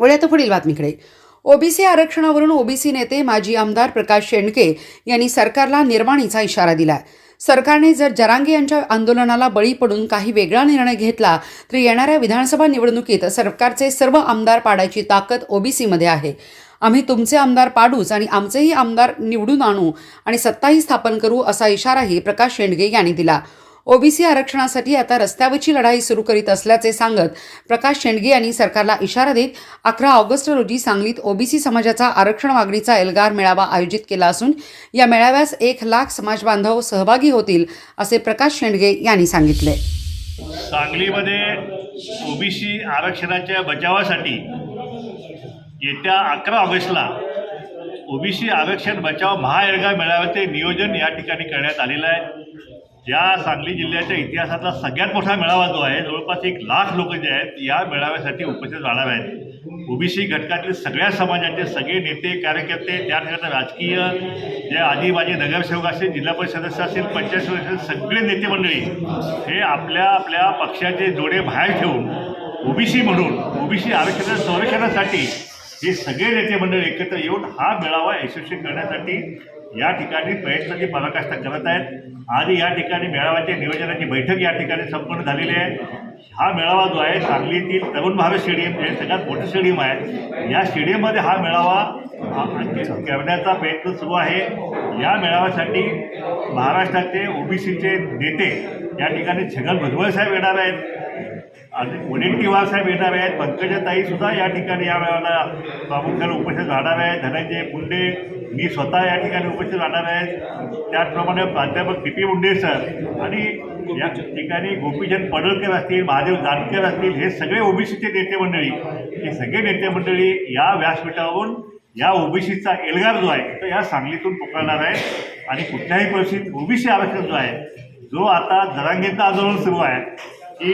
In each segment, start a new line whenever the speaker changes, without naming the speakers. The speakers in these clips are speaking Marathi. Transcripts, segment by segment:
वळ्यात तर पुढील बातमीकडे. ओबीसी आरक्षणावरून ओबीसी नेते माजी आमदार प्रकाश शेंडके यांनी सरकारला निर्वाणीचा इशारा दिला सरकारने जर जरांगे यांच्या आंदोलनाला बळी पडून काही वेगळा निर्णय घेतला तर येणाऱ्या विधानसभा निवडणुकीत सरकारचे सर्व आमदार पाडायची ताकद ओबीसीमध्ये आहे. आम्ही तुमचे आमदार पाडूच आणि आमचेही आमदार निवडून आणू आणि सत्ताही स्थापन करू असा इशाराही प्रकाश शेंडगे यांनी दिला. ओबीसी आरक्षणासाठी आता रस्त्यावरची लढाई सुरू करीत असल्याचे सांगत प्रकाश शेंडगे यांनी सरकारला इशारा देत अकरा ऑगस्ट रोजी सांगलीत ओबीसी समाजाचा आरक्षण मागणीचा एल्गार मेळावा आयोजित केला असून या मेळाव्यास एक लाख समाजबांधव सहभागी होतील असे प्रकाश शेंडगे यांनी सांगितले.
सांगलीमध्ये ओबीसी आरक्षणाच्या बचावासाठी येत्या अकरा ऑगस्टला ओबीसी आरक्षण बचाव महाएल्गार मेळाव्याचे नियोजन या ठिकाणी करण्यात आलेलं आहे. या सांगली जिल्ह्याच्या इतिहासातला सगळ्यात मोठा मेळावा जो आहे जवळपास एक लाख लोक जे आहेत या मेळाव्यासाठी उपस्थित राहणार आहेत. ओबीसी घटकातील सगळ्या समाजाचे सगळे नेते कार्यकर्ते त्या ठिकाणी राजकीय जे आदिवासी नगरसेवक असतील जिल्हा परिषद सदस्य असतील पंचायत सदस्य असतील सगळे नेते मंडळी हे आपल्या आपल्या पक्षाचे जोडे बाहेर ठेवून ओबीसी म्हणून ओबीसी आरक्षणाच्या संरक्षणासाठी हे सगळे नेते मंडळी एकत्र येऊन हा मेळावा यशस्वी करण्यासाठी या ठिकाणी प्रयत्नाची पराकाष्ठा करत आहेत. आणि या ठिकाणी मेळाव्याच्या नियोजनाची बैठक या ठिकाणी संपन्न झालेली आहे. हा मेळावा जो आहे सांगलीतील तरुण भारत स्टेडियम हे सगळ्यात मोठं स्टेडियम आहे. या स्टेडियममध्ये हा मेळावा करण्याचा प्रयत्न सुरू आहे. या मेळाव्यासाठी महाराष्ट्राचे ओबीसीचे नेते या ठिकाणी छगन भुजबळ साहेब येणार आहेत. आणि साहेब येणार आहेत. पंकजाताई सुद्धा या ठिकाणी या वेळेला प्रामुख्याने उपस्थित राहणार आहेत. धनंजय मुंडे मी स्वतः या ठिकाणी उपस्थित राहणार आहेत. त्याचप्रमाणे प्राध्यापक टी पी मुंडे सर आणि या ठिकाणी गोपीचंद पडळकर असतील महादेव जानकर असतील हे सगळे ओबीसीचे नेते मंडळी. हे सगळे नेते मंडळी या व्यासपीठावरून या ओबीसीचा एल्गार जो आहे तो या सांगलीतून पुकारणार आहे. आणि कुठल्याही परिस्थितीत ओबीसी आरक्षण जो आहे जो आता जरांगेचं आंदोलन सुरू आहे की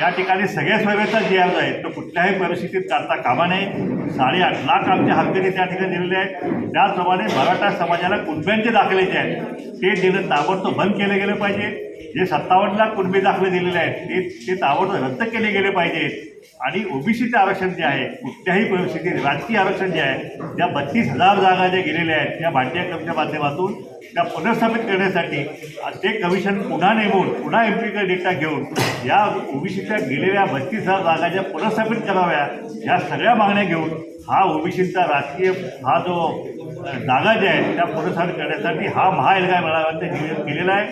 या ठिकाणी सगळ्या सोयीचा जे अर्ज आहे तो कुठल्याही परिस्थितीत काढता कामा नये. साडेआठ लाख आमच्या हरकती त्या ठिकाणी दिलेले आहेत. त्याचप्रमाणे मराठा समाजाला कुणब्यांचे दाखले जे आहेत ते दिलं ताबडतोब बंद केले गेले पाहिजे. जे सत्तावन्न लाख कुणबे दाखले दिलेले आहेत ते ते ताबडतोब रद्द केले गेले पाहिजेत आणि ओबीसीचं आरक्षण जे आहे कुठल्याही परिस्थितीत राजकीय आरक्षण जे आहे त्या बत्तीस हजार जागा ज्या गेलेल्या आहेत त्या भांड्याच्या माध्यमातून त्या पुनर्स्थापित करण्यासाठी ते कमिशन पुन्हा नेमून पुन्हा एम पीकडे डेटा घेऊन या ओबीसीच्या गेलेल्या बत्तीस हजार जागा ज्या पुनर्स्थापित कराव्या ह्या सगळ्या मागण्या घेऊन हा ओबीसीचा राजकीय हा जो जागा ज्या आहेत त्या पुनर्स्थापित करण्यासाठी हा महाएल्गार मेळाव्याचं नियोजन केलेला आहे.